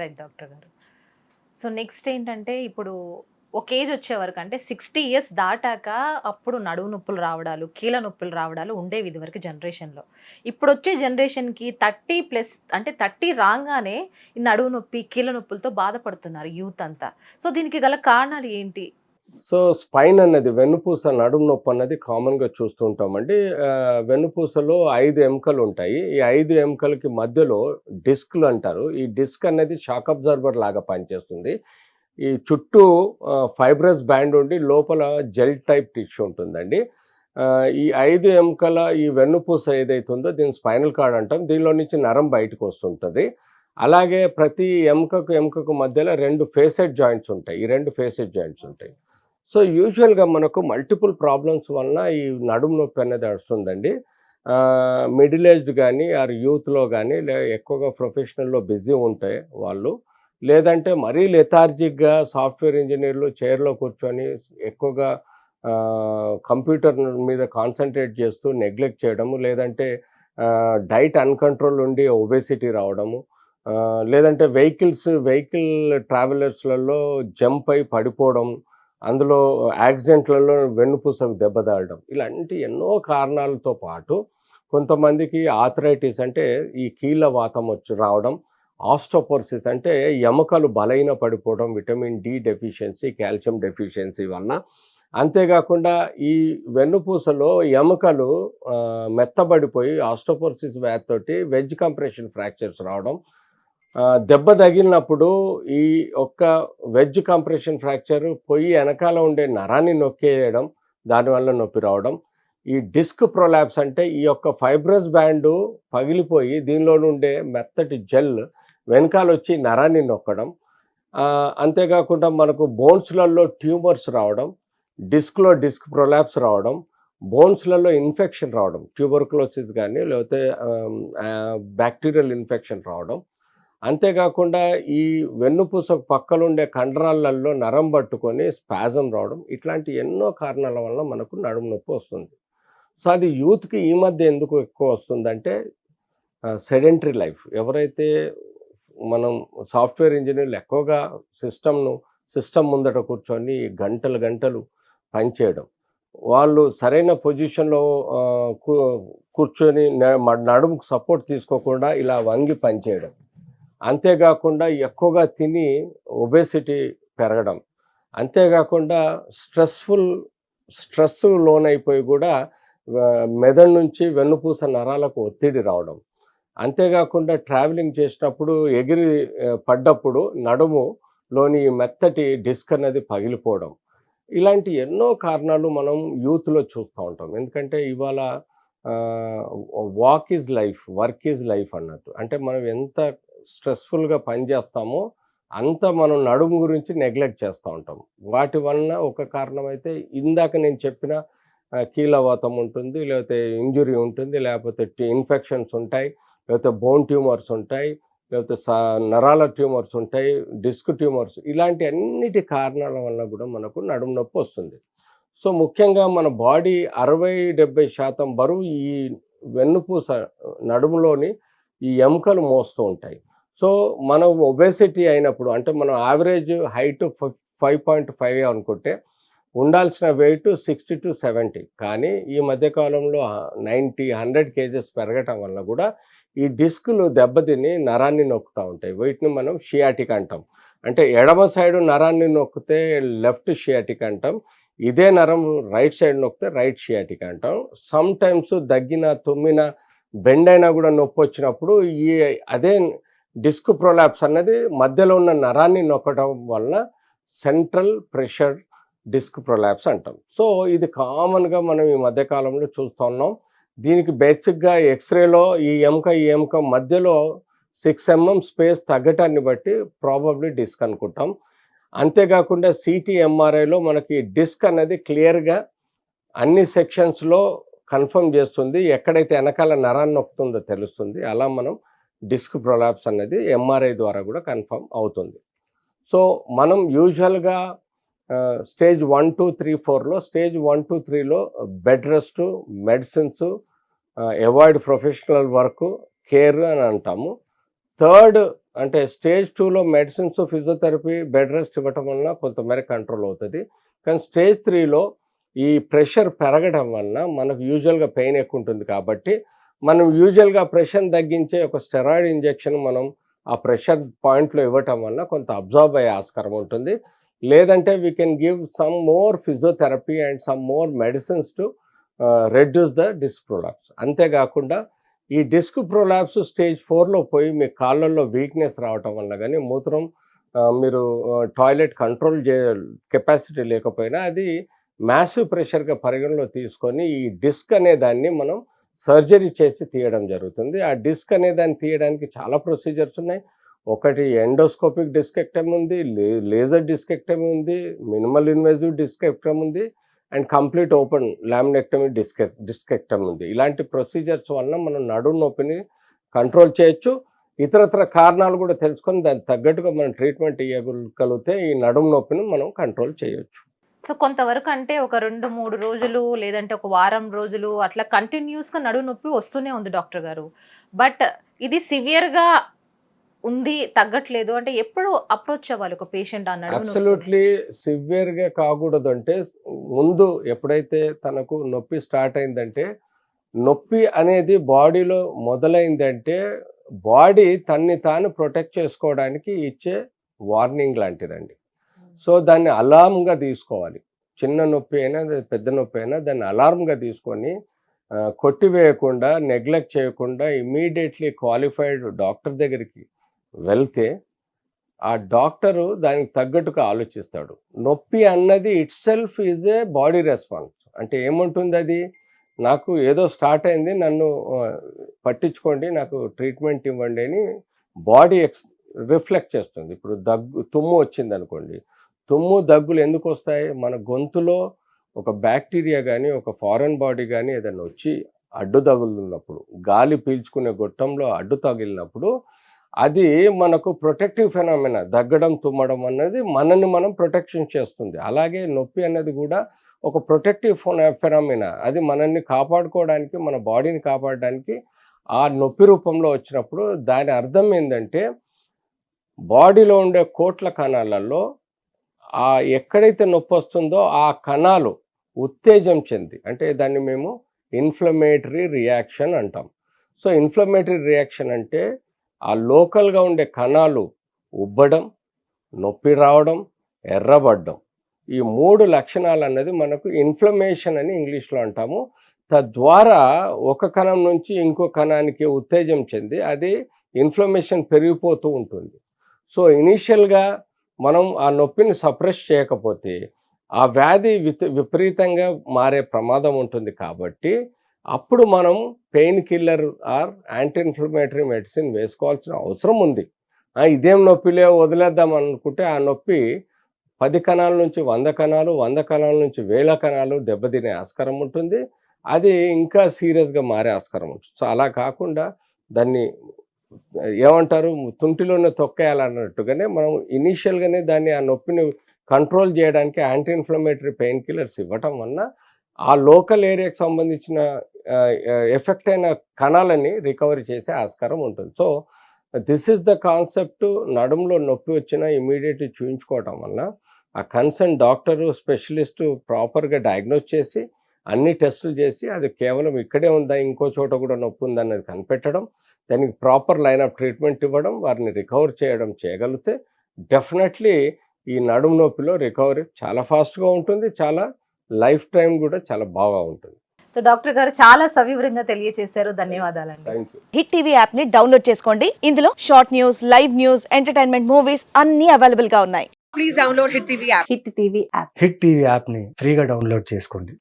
Right doctor గారు. So next ఏంటంటే ఇప్పుడు ఒక ఏజ్ వచ్చే వరకు అంటే సిక్స్టీ ఇయర్స్ దాటాక అప్పుడు నడువు నొప్పులు రావడాలు కీళ్ళ నొప్పులు రావడాలు ఉండేవి ఇదివరకు జనరేషన్లో ఇప్పుడు వచ్చే జనరేషన్కి థర్టీ ప్లస్ అంటే థర్టీ రాగానే ఈ నడువు నొప్పి కీళ్ళ నొప్పులతో బాధపడుతున్నారు యూత్ అంతా. సో దీనికి గల కారణాలు ఏంటి? సో స్పైన్ అన్నది వెన్నుపూస నడుము నొప్పి అన్నది కామన్గా చూస్తుంటామండి వెన్నుపూసలో ఐదు ఎముకలు ఉంటాయి. ఈ ఐదు ఎముకలకి మధ్యలో డిస్క్లు అంటారు. ఈ డిస్క్ అనేది షాక్ అబ్జర్వర్ లాగా పనిచేస్తుంది. ఈ చుట్టూ ఫైబ్రస్ బ్యాండ్ ఉండి లోపల జెల్ టైప్ టిష్యూ ఉంటుందండి. ఈ ఐదు ఎముకల ఈ వెన్నుపూస ఏదైతుందో దీని దీన్ని స్పైనల్ కార్డ్ అంటాం. దీనిలో నుంచి నరం బయటకు వస్తుంటుంది. అలాగే ప్రతి ఎముకకు ఎముకకు మధ్యలో రెండు ఫేసెడ్ జాయింట్స్ ఉంటాయి. ఈ రెండు ఫేసెడ్ జాయింట్స్ ఉంటాయి. సో యూజువల్గా మనకు మల్టిపుల్ ప్రాబ్లమ్స్ వలన ఈ నడుము నొప్పి అనేది వస్తుందండి. మిడిల్ ఏజ్డ్ కానీ ఆర్ యూత్లో కానీ లే ఎక్కువగా ప్రొఫెషనల్లో బిజీ ఉంటాయి వాళ్ళు లేదంటే మరీ లెథార్జిక్గా సాఫ్ట్వేర్ ఇంజనీర్లు చైర్లో కూర్చొని ఎక్కువగా కంప్యూటర్ మీద కాన్సన్ట్రేట్ చేస్తూ నెగ్లెక్ట్ చేయడము లేదంటే డైట్ అన్కంట్రోల్ ఉండి ఒబేసిటీ రావడము లేదంటే వెహికల్స్ వెహికల్ ట్రావెలర్స్లలో జంప్ అయి పడిపోవడం అందులో యాక్సిడెంట్లలో వెన్నుపూసకు దెబ్బతాడడం ఇలాంటి ఎన్నో కారణాలతో పాటు కొంతమందికి ఆథరైటిస్ అంటే ఈ కీళ్ళ వాతం వచ్చి రావడం ఆస్టోపోర్సిస్ అంటే ఎముకలు బలైన పడిపోవడం vitamin D deficiency calcium deficiency వలన. అంతేకాకుండా ఈ వెన్నుపూసలో ఎముకలు మెత్తబడిపోయి ఆస్టోపోర్సిస్ వ్యాధితోటి వెజ్ కంప్రెషన్ ఫ్రాక్చర్స్ రావడం దెబ్బ తగిలినప్పుడు ఈ ఒక్క వెజ్ కంప్రెషన్ ఫ్రాక్చర్ పొయ్యి వెనకాల ఉండే నరాన్ని నొక్కేయడం దానివల్ల నొప్పి రావడం. ఈ డిస్క్ ప్రొలాప్స్ అంటే ఈ యొక్క ఫైబ్రస్ బ్యాండు పగిలిపోయి దీనిలో ఉండే మెత్తటి జెల్ వెనకాల వచ్చి నరాన్ని నొక్కడం. అంతేకాకుండా మనకు బోన్స్లలో ట్యూమర్స్ రావడం డిస్క్లో డిస్క్ ప్రొలాప్స్ రావడం బోన్స్లలో ఇన్ఫెక్షన్ రావడం ట్యూబర్కులోసిస్ కానీ లేకపోతే బ్యాక్టీరియల్ ఇన్ఫెక్షన్ రావడం. అంతేకాకుండా ఈ వెన్నుపూసకు పక్కలుండే కండరాలలో నరం పట్టుకొని స్పాజం రావడం ఇట్లాంటి ఎన్నో కారణాల వల్ల మనకు నడుము నొప్పి వస్తుంది. సో అది యూత్కి ఈ మధ్య ఎందుకు ఎక్కువ వస్తుందంటే సెడెంటరీ లైఫ్. ఎవరైతే మనం సాఫ్ట్వేర్ ఇంజనీర్లు ఎక్కువగా సిస్టమ్ను సిస్టమ్ ముందట కూర్చొని గంటలు గంటలు పనిచేయడం వాళ్ళు సరైన పొజిషన్లో కూర్చొని మ- నడుముకు సపోర్ట్ తీసుకోకుండా ఇలా వంగి పనిచేయడం అంతేకాకుండా ఎక్కువగా తిని ఒబేసిటీ పెరగడం. అంతేకాకుండా స్ట్రెస్ఫుల్ స్ట్రెస్ లోనైపోయి కూడా మెదడు నుంచి వెన్నుపూస నరాలకు ఒత్తిడి రావడం. అంతేకాకుండా ట్రావెలింగ్ చేసినప్పుడు ఎగిరి పడ్డప్పుడు నడుములోని మెత్తటి డిస్క్ అనేది పగిలిపోవడం. ఇలాంటి ఎన్నో కారణాలు మనం యూత్లో చూస్తూ ఉంటాం. ఎందుకంటే ఇవాళ walk is life work is life అన్నట్టు. అంటే మనం ఎంత స్ట్రెస్ఫుల్గా పనిచేస్తామో అంత మనం నడుము గురించి నెగ్లెక్ట్ చేస్తూ ఉంటాం. వాటి వలన ఒక కారణం అయితే ఇందాక నేను చెప్పిన కీలవాతం ఉంటుంది లేకపోతే ఇంజురీ ఉంటుంది లేకపోతే ఇన్ఫెక్షన్స్ ఉంటాయి లేకపోతే బోన్ ట్యూమర్స్ ఉంటాయి లేకపోతే సా నరాల ట్యూమర్స్ ఉంటాయి డిస్క్ ట్యూమర్స్ ఇలాంటి అన్నిటి కారణాల వల్ల కూడా మనకు నడుము నొప్పి వస్తుంది. సో ముఖ్యంగా మన బాడీ అరవై డెబ్బై శాతం బరువు ఈ వెన్నుపూస నడుములోని ఈ ఎముకలు మోస్తూ ఉంటాయి. సో మనం ఒబేసిటీ అయినప్పుడు అంటే మనం average height five point five అనుకుంటే ఉండాల్సిన వెయిట్ సిక్స్టీ టు సెవెంటీ కానీ ఈ మధ్యకాలంలో నైంటీ హండ్రెడ్ కేజెస్ పెరగటం వల్ల కూడా ఈ డిస్కులు దెబ్బతిని నరాన్ని నొక్కుతూ ఉంటాయి. వీటిని మనం షియాటిక్ అంటాం. అంటే ఎడమ సైడ్ నరాన్ని నొక్కితే లెఫ్ట్ షియాటిక్ అంటాం. ఇదే నరం రైట్ సైడ్ నొక్కితే రైట్ షియాటిక్ అంటాం. సమ్ టైమ్స్ దగ్గిన తుమ్మిన బెండ్ అయినా కూడా నొప్పి వచ్చినప్పుడు ఈ అదే డిస్క్ ప్రొలాప్స్ అన్నది మధ్యలో ఉన్న నరాన్ని నొక్కడం వలన సెంట్రల్ ప్రెషర్ డిస్క్ ప్రొలాప్స్ అంటాం. సో ఇది కామన్గా మనం ఈ మధ్యకాలంలో చూస్తున్నాం. దీనికి బేసిక్గా ఎక్స్రేలో ఈ ఎముక ఈ ఎముక మధ్యలో సిక్స్ ఎంఎం స్పేస్ తగ్గటాన్ని బట్టి ప్రాబబ్లీ డిస్క్ అనుకుంటాం. అంతేకాకుండా సిటీ ఎంఆర్ఐలో మనకి డిస్క్ అనేది క్లియర్గా అన్ని సెక్షన్స్లో కన్ఫర్మ్ చేస్తుంది. ఎక్కడైతే వెనకాల నరాన్ని నొక్కుతుందో తెలుస్తుంది. అలా మనం డిస్క్ ప్రొలాప్స్ అనేది ఎంఆర్ఐ ద్వారా కూడా కన్ఫర్మ్ అవుతుంది. సో మనం యూజువల్గా స్టేజ్ వన్ టూ త్రీ ఫోర్లో స్టేజ్ వన్ టూ త్రీలో bed rest medicines avoid professional work care అని అంటాము. థర్డ్ అంటే స్టేజ్ టూలో మెడిసిన్స్ ఫిజియోథెరపీ బెడ్ రెస్ట్ ఇవ్వటం వలన కొంతమేర కంట్రోల్ అవుతుంది. కానీ స్టేజ్ త్రీలో ఈ ప్రెషర్ పెరగడం వలన మనకు యూజువల్గా పెయిన్ ఎక్కువ ఉంటుంది కాబట్టి మనం యూజువల్గా ప్రెషర్ తగ్గించే ఒక స్టెరాయిడ్ ఇంజెక్షన్ మనం ఆ ప్రెషర్ పాయింట్లో ఇవ్వటం వలన కొంత అబ్జర్వ్ అయ్యే ఆస్కారం ఉంటుంది. లేదంటే we can give some more physiotherapy and some more medicines to reduce the disc prolapse అంతేకాకుండా ఈ డిస్క్ ప్రొలాప్స్ స్టేజ్ ఫోర్లో పోయి మీ కాళ్ళల్లో వీక్నెస్ రావటం వల్ల కానీ మూత్రం మీరు టాయిలెట్ కంట్రోల్ చే కెపాసిటీ లేకపోయినా అది మ్యాసివ్ ప్రెషర్గా పరిగణలో తీసుకొని ఈ డిస్క్ అనే దాన్ని మనం సర్జరీ చేసి తీయడం జరుగుతుంది. ఆ డిస్క్ అనే దాన్ని తీయడానికి చాలా ప్రొసీజర్స్ ఉన్నాయి. ఒకటి ఎండోస్కోపిక్ డిస్కెక్టమ్ ఉంది లే లేజర్ డిస్కెక్టమ్ ఉంది మినిమల్ ఇన్వెజివ్ డిస్కెక్టమ్ ఉంది and complete open laminectomy disc discectomy ఉంది. ఇలాంటి ప్రొసీజర్స్ వలన మనం నడుము నొప్పిని కంట్రోల్ చేయొచ్చు. ఇతరతర కారణాలు కూడా తెలుసుకొని దానికి తగ్గట్టుగా మనం ట్రీట్మెంట్ ఇవ్వగలిగితే ఈ నడుము నొప్పిని మనం కంట్రోల్ చేయొచ్చు. సో కొంతవరకు అంటే ఒక రెండు మూడు రోజులు లేదంటే ఒక వారం రోజులు అట్లా కంటిన్యూస్గా నడుము నొప్పి వస్తూనే ఉంది డాక్టర్ గారు. బట్ ఇది సివియర్గా ఉంది తగ్గట్లేదు అంటే ఎప్పుడు అప్రోచ్ అవ్వాలి ఒక పేషెంట్ అన్నాడు అబ్సల్యూట్లీ సివియర్గా కాకూడదు అంటే ముందు ఎప్పుడైతే తనకు నొప్పి స్టార్ట్ అయిందంటే నొప్పి అనేది బాడీలో మొదలైందంటే బాడీ తన్ని తాను ప్రొటెక్ట్ చేసుకోవడానికి ఇచ్చే వార్నింగ్ లాంటిదండి. సో దాన్ని అలారంగా తీసుకోవాలి. చిన్న నొప్పి అయినా పెద్ద నొప్పి అయినా దాన్ని అలారంగా తీసుకొని కొట్టివేయకుండా నెగ్లెక్ట్ చేయకుండా ఇమీడియట్లీ క్వాలిఫైడ్ డాక్టర్ దగ్గరికి వెళ్తే ఆ డాక్టరు దానికి తగ్గట్టుగా ఆలోచిస్తాడు. నొప్పి అన్నది itself is a body response. అంటే ఏముంటుంది అది నాకు ఏదో స్టార్ట్ అయింది నన్ను పట్టించుకోండి నాకు ట్రీట్మెంట్ ఇవ్వండి అని బాడీ ఎక్స్ రిఫ్లెక్ట్ చేస్తుంది. ఇప్పుడు దగ్గు తుమ్ము వచ్చింది అనుకోండి తుమ్ము దగ్గులు ఎందుకు వస్తాయి మన గొంతులో ఒక బ్యాక్టీరియా కానీ ఒక ఫారెన్ బాడీ కానీ ఏదైనా వచ్చి అడ్డు తగులున్నప్పుడు గాలి పీల్చుకునే గొట్టంలో అడ్డు తగిలినప్పుడు అది మనకు ప్రొటెక్టివ్ ఫెనామినా దగ్గడం తుమ్మడం అన్నది మనల్ని మనం ప్రొటెక్షన్ చేస్తుంది. అలాగే నొప్పి అన్నది కూడా ఒక ప్రొటెక్టివ్ ఫెనామినా అది మనల్ని కాపాడుకోవడానికి మన బాడీని కాపాడడానికి ఆ నొప్పి రూపంలో వచ్చినప్పుడు దాని అర్థం ఏంటంటే బాడీలో ఉండే కోట్ల కణాలలో ఆ ఎక్కడైతే నొప్పి వస్తుందో ఆ కణాలు ఉత్తేజం చెంది అంటే దాన్ని మేము ఇన్ఫ్లమేటరీ రియాక్షన్ అంటాం. సో ఇన్ఫ్లమేటరీ రియాక్షన్ అంటే ఆ లోకల్గా ఉండే కణాలు ఉబ్బడం నొప్పి రావడం ఎర్రబడ్డం. ఈ మూడు లక్షణాలు అన్నది మనకు ఇన్ఫ్లమేషన్ అని ఇంగ్లీష్లో అంటాము. తద్వారా ఒక కణం నుంచి ఇంకో కణానికి ఉత్తేజం చెంది అది ఇన్ఫ్లమేషన్ పెరిగిపోతూ ఉంటుంది. సో ఇనీషియల్గా మనం ఆ నొప్పిని సప్రెస్ చేయకపోతే ఆ వ్యాధి విపరీతంగా మారే ప్రమాదం ఉంటుంది కాబట్టి అప్పుడు మనం pain killer or anti inflammatory medicine వేసుకోవాల్సిన అవసరం ఉంది. ఇదేం నొప్పిలే వదిలేద్దాం అనుకుంటే ఆ నొప్పి పది కణాల నుంచి వంద కణాలు వంద కణాల నుంచి వేల కణాలు దెబ్బతినే ఆస్కారం ఉంటుంది. అది ఇంకా సీరియస్గా మారే ఆస్కారం ఉంటుంది. సో అలా కాకుండా దాన్ని ఏమంటారు? తుంటిలోనే తొక్కేయాలన్నట్టుగానే మనం ఇనీషియల్గానే దాన్ని ఆ నొప్పిని కంట్రోల్ చేయడానికి యాంటీ ఇన్ఫ్లమేటరీ పెయిన్ కిల్లర్స్ ఇవ్వటం వలన ఆ లోకల్ ఏరియాకి సంబంధించిన ఎఫెక్ట్ అయిన కణాలని రికవరీ చేసే ఆస్కారం ఉంటుంది. So this is the concept. నడుములో నొప్పి వచ్చినా ఇమీడియట్ చూయించుకోవటం వలన ఆ కన్సర్న్ డాక్టరు స్పెషలిస్టు ప్రాపర్గా డయాగ్నోస్ చేసి అన్ని టెస్టులు చేసి అది కేవలం ఇక్కడే ఉందా? ఇంకో చోట కూడా నొప్పి ఉందన్నది అనేది కనిపెట్టడం. దానికి ప్రాపర్ లైన్ ఆఫ్ ట్రీట్మెంట్ ఇవ్వడం వారిని రికవర్ చేయడం చేయగలిగితే డెఫినెట్లీ ఈ నడుము నొప్పిలో రికవరీ చాలా ఫాస్ట్గా ఉంటుంది చాలా లైఫ్ టైం కూడా చాలా బాగా ఉంటుంది. సో డాక్టర్ గారు చాలా సవివరంగా తెలియజేశారు ధన్యవాదాలండి. హిట్ టీవీ యాప్ని డౌన్లోడ్ చేసుకోండి. ఇందులో short news live news entertainment movies అన్ని అవైలబుల్గా ఉన్నాయి. please download Hit TV app. Hit TV app. Hit TV యాప్ని ఫ్రీగా డౌన్లోడ్ చేసుకోండి.